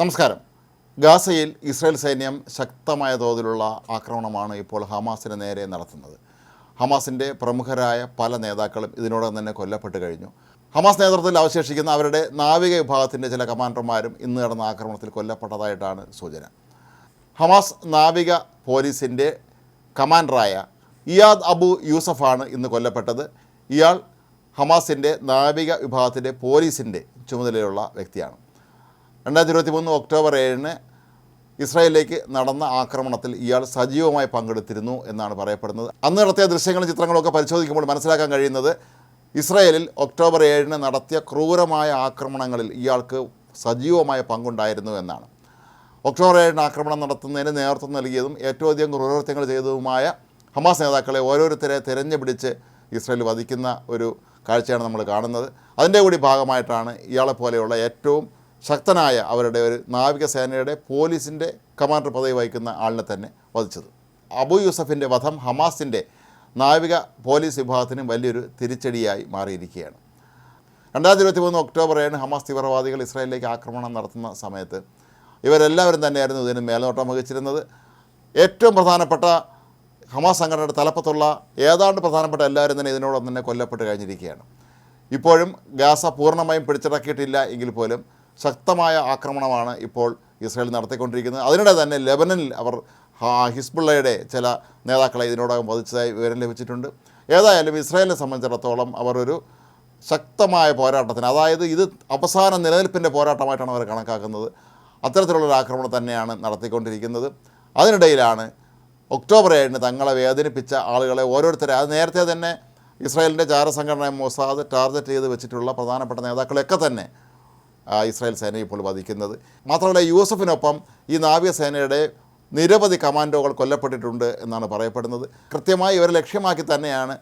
നമസ്കാരം. ഗാസയിൽ ഇസ്രായേൽ സൈന്യം ശക്തമായ തോതിലുള്ള ആക്രമണമാണ് ഇപ്പോൾ ഹമാസിന് നേരെ നടത്തുന്നത്. ഹമാസിന്റെ പ്രമുഖരായ പല നേതാക്കളും ഇതിനോടകം തന്നെ കൊല്ലപ്പെട്ട് കഴിഞ്ഞു. ഹമാസ് നേതൃത്വത്തിൽ അവശേഷിക്കുന്ന അവരുടെ നാവിക വിഭാഗത്തിന്റെ ചില കമാൻഡർമാരും ഇന്ന് നടന്ന ആക്രമണത്തിൽ കൊല്ലപ്പെട്ടതായിട്ടാണ് സൂചന. ഹമാസ് നാവിക പോലീസിന്റെ കമാൻഡറായ ഇയാദ് അബു യൂസഫാണ് ഇന്ന് കൊല്ലപ്പെട്ടത്. ഇയാൾ ഹമാസിന്റെ നാവിക വിഭാഗത്തിന്റെ പോലീസിന്റെ ചുമതലയുള്ള വ്യക്തിയാണ്. രണ്ടായിരത്തി ഇരുപത്തി മൂന്ന് ഒക്ടോബർ ഏഴിന് ഇസ്രായേലിലേക്ക് നടന്ന ആക്രമണത്തിൽ ഇയാൾ സജീവമായി പങ്കെടുത്തിരുന്നു എന്നാണ് പറയപ്പെടുന്നത്. അന്ന് നടത്തിയ ദൃശ്യങ്ങളും ചിത്രങ്ങളും ഒക്കെ പരിശോധിക്കുമ്പോൾ മനസ്സിലാക്കാൻ കഴിയുന്നത് ഇസ്രായേലിൽ ഒക്ടോബർ ഏഴിന് നടത്തിയ ക്രൂരമായ ആക്രമണങ്ങളിൽ ഇയാൾക്ക് സജീവമായ പങ്കുണ്ടായിരുന്നു എന്നാണ്. ഒക്ടോബർ ഏഴിന് ആക്രമണം നടത്തുന്നതിന് നേതൃത്വം നൽകിയതും ഏറ്റവും അധികം ക്രൂരകൃത്യങ്ങൾ ചെയ്തതുമായ ഹമാസ് നേതാക്കളെ ഓരോരുത്തരെ തിരഞ്ഞുപിടിച്ച് ഇസ്രായേൽ വധിക്കുന്ന ഒരു കാഴ്ചയാണ് നമ്മൾ കാണുന്നത്. അതിന്റെ കൂടി ഭാഗമായിട്ടാണ് ഇയാളെ പോലെയുള്ള ഏറ്റവും ശക്തനായ അവരുടെ ഒരു നാവികസേനയുടെ പോലീസിന്റെ കമാൻഡർ പദവി വഹിക്കുന്ന ആളിനെ തന്നെ വധിച്ചത്. അബു യൂസഫിന്റെ വധം ഹമാസിന്റെ നാവിക പോലീസ് വിഭാഗത്തിന് വലിയൊരു തിരിച്ചടിയായി മാറിയിരിക്കുകയാണ്. രണ്ടായിരത്തി ഇരുപത്തി മൂന്ന് ഒക്ടോബർ ഏഴിന് ഹമാസ് തീവ്രവാദികൾ ഇസ്രായേലിലേക്ക് ആക്രമണം നടത്തുന്ന സമയത്ത് ഇവരെല്ലാവരും തന്നെയായിരുന്നു ഇതിന് മേൽനോട്ടം വഹിച്ചിരുന്നത്. ഏറ്റവും പ്രധാനപ്പെട്ട ഹമാസ് സംഘടനയുടെ തലപ്പത്തുള്ള ഏതാണ്ട് പ്രധാനപ്പെട്ട എല്ലാവരും തന്നെ ഇതിനോടൊപ്പം തന്നെ കൊല്ലപ്പെട്ട് കഴിഞ്ഞിരിക്കുകയാണ്. ഇപ്പോഴും ഗാസ പൂർണമായും പിടിച്ചടക്കിയിട്ടില്ല എങ്കിൽ പോലും ശക്തമായ ആക്രമണമാണ് ഇപ്പോൾ ഇസ്രായേൽ നടത്തിക്കൊണ്ടിരിക്കുന്നത്. അതിനിടെ തന്നെ ലെബനനിൽ അവർ ഹിസ്ബുള്ളയുടെ ചില നേതാക്കളെ ഇതിനോടകം വധിച്ചതായി വിവരം ലഭിച്ചിട്ടുണ്ട്. ഏതായാലും ഇസ്രായേലിനെ സംബന്ധിച്ചിടത്തോളം അവർ ഒരു ശക്തമായ പോരാട്ടത്തിന് അതായത് ഇത് അവസാന നിലനിൽപ്പിന്റെ പോരാട്ടമായിട്ടാണ് അവർ കണക്കാക്കുന്നത്. അത്തരത്തിലുള്ളൊരു ആക്രമണം തന്നെയാണ് നടത്തിക്കൊണ്ടിരിക്കുന്നത്. അതിനിടയിലാണ് ഒക്ടോബർ ഏഴിന് തങ്ങളെ വേദനിപ്പിച്ച ആളുകളെ ഓരോരുത്തരെ അത് നേരത്തെ തന്നെ ഇസ്രായേലിന്റെ ചാരസംഘടന മൊസാദ് ടാർഗറ്റ് ചെയ്ത് വെച്ചിട്ടുള്ള പ്രധാനപ്പെട്ട നേതാക്കളെയൊക്കെ തന്നെ ഇസ്രായേൽ സേന ഇപ്പോൾ വധിക്കുന്നത്. മാത്രമല്ല യു എസ് എഫിനൊപ്പം ഈ നാവികസേനയുടെ നിരവധി കമാൻഡോകൾ കൊല്ലപ്പെട്ടിട്ടുണ്ട് എന്നാണ് പറയപ്പെടുന്നത്. കൃത്യമായി ഇവരെ ലക്ഷ്യമാക്കി തന്നെയാണ്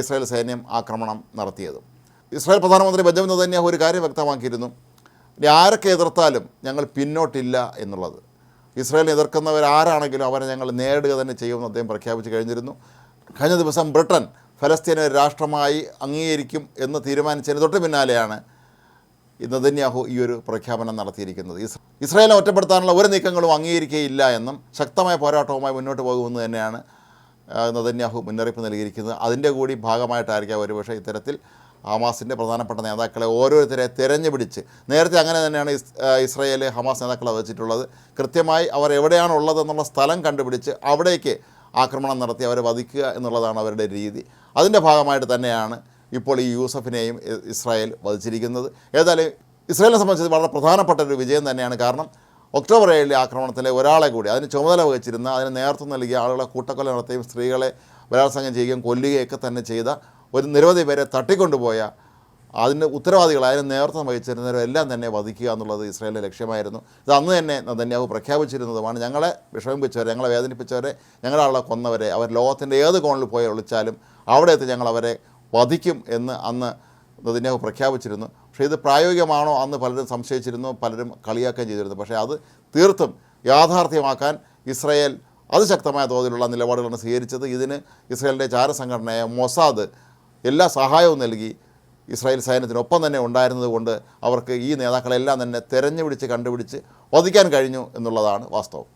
ഇസ്രായേൽ സൈന്യം ആക്രമണം നടത്തിയത്. ഇസ്രായേൽ പ്രധാനമന്ത്രി ബെഞ്ചമിൻ നെതന്യാഹു ഒരു കാര്യം വ്യക്തമാക്കിയിരുന്നു. ആരൊക്കെ എതിർത്താലും ഞങ്ങൾ പിന്നോട്ടില്ല എന്നുള്ളത്. ഇസ്രായേൽ എതിർക്കുന്നവരാരാണെങ്കിലും അവരെ ഞങ്ങൾ നേടുക തന്നെ ചെയ്യുമെന്ന് അദ്ദേഹം പ്രഖ്യാപിച്ചു കഴിഞ്ഞിരുന്നു. കഴിഞ്ഞ ദിവസം ബ്രിട്ടൻ ഫലസ്തീനെ രാഷ്ട്രമായി അംഗീകരിക്കും എന്ന് തീരുമാനിച്ചതിന് തൊട്ട് പിന്നാലെയാണ് ഈ നെതന്യാഹു ഈ ഒരു പ്രഖ്യാപനം നടത്തിയിരിക്കുന്നത്. ഇസ് ഇസ്രായേലിനെ ഒറ്റപ്പെടുത്താനുള്ള ഒരു നീക്കങ്ങളും അംഗീകരിക്കുകയില്ല എന്നും ശക്തമായ പോരാട്ടവുമായി മുന്നോട്ട് പോകുമെന്ന് തന്നെയാണ് നദന്യാഹു മുന്നറിയിപ്പ് നൽകിയിരിക്കുന്നത്. അതിന്റെ കൂടി ഭാഗമായിട്ടായിരിക്കാം ഒരുപക്ഷെ ഇത്തരത്തിൽ ഹമാസിന്റെ പ്രധാനപ്പെട്ട നേതാക്കളെ ഓരോരുത്തരെ തിരഞ്ഞുപിടിച്ച് നേരത്തെ അങ്ങനെ തന്നെയാണ് ഇസ്രായേൽ ഹമാസ് നേതാക്കളെ വെച്ചിട്ടുള്ളത് കൃത്യമായി അവർ എവിടെയാണ് ഉള്ളതെന്നുള്ള സ്ഥലം കണ്ടുപിടിച്ച് അവിടേക്ക് ആക്രമണം നടത്തി അവരെ വധിക്കുക എന്നുള്ളതാണ് അവരുടെ രീതി. അതിന്റെ ഭാഗമായിട്ട് തന്നെയാണ് ഇപ്പോൾ ഈ യൂസഫിനെയും ഇസ്രായേൽ വധിച്ചിരിക്കുന്നത്. ഏതായാലും ഇസ്രായേലിനെ സംബന്ധിച്ച് വളരെ പ്രധാനപ്പെട്ട ഒരു വിജയം തന്നെയാണ്. കാരണം ഒക്ടോബർ ഏഴിലെ ആക്രമണത്തിലെ ഒരാളെ കൂടി അതിന് ചുമതല വഹിച്ചിരുന്ന അതിന് നേതൃത്വം നൽകിയ ആളുകളെ കൂട്ടക്കൊല നടത്തുകയും സ്ത്രീകളെ ബലാത്സംഗം ചെയ്യുകയും കൊല്ലുകയൊക്കെ തന്നെ ചെയ്ത ഒരു നിരവധി പേരെ തട്ടിക്കൊണ്ടുപോയ അതിന്റെ ഉത്തരവാദികൾ അതിന് നേതൃത്വം വഹിച്ചിരുന്നവരെല്ലാം തന്നെ വധിക്കുക എന്നുള്ളത് ഇസ്രായേലിന്റെ ലക്ഷ്യമായിരുന്നു. ഇത് അന്ന് തന്നെ നെതന്യാഹു പ്രഖ്യാപിച്ചിരുന്നതുമാണ്. ഞങ്ങളെ വിഷമിപ്പിച്ചവരെ ഞങ്ങളെ വേദനിപ്പിച്ചവരെ ഞങ്ങളുടെ ആളെ കൊന്നവരെ അവർ ലോകത്തിന്റെ ഏത് കോണിൽ പോയി ഒളിച്ചാലും അവിടെ എത്തി ഞങ്ങൾ അവരെ വധിക്കും എന്ന് അന്ന് നെതന്യാഹു പ്രഖ്യാപിച്ചിരുന്നു. പക്ഷേ ഇത് പ്രായോഗികമാണോ അന്ന് പലരും സംശയിച്ചിരുന്നു പലരും കളിയാക്കുകയും ചെയ്തിരുന്നു. പക്ഷേ അത് തീർത്തും യാഥാർത്ഥ്യമാക്കാൻ ഇസ്രയേൽ അതിശക്തമായ തോതിലുള്ള നിലപാടുകളാണ് സ്വീകരിച്ചത്. ഇതിന് ഇസ്രയേലിന്റെ ചാരസംഘടനയായ മൊസാദ് എല്ലാ സഹായവും നൽകി ഇസ്രായേൽ സൈന്യത്തിനൊപ്പം തന്നെ ഉണ്ടായിരുന്നതുകൊണ്ട് അവർക്ക് ഈ നേതാക്കളെല്ലാം തന്നെ തെരഞ്ഞുപിടിച്ച് കണ്ടുപിടിച്ച് വധിക്കാൻ കഴിഞ്ഞു എന്നുള്ളതാണ് വാസ്തവം.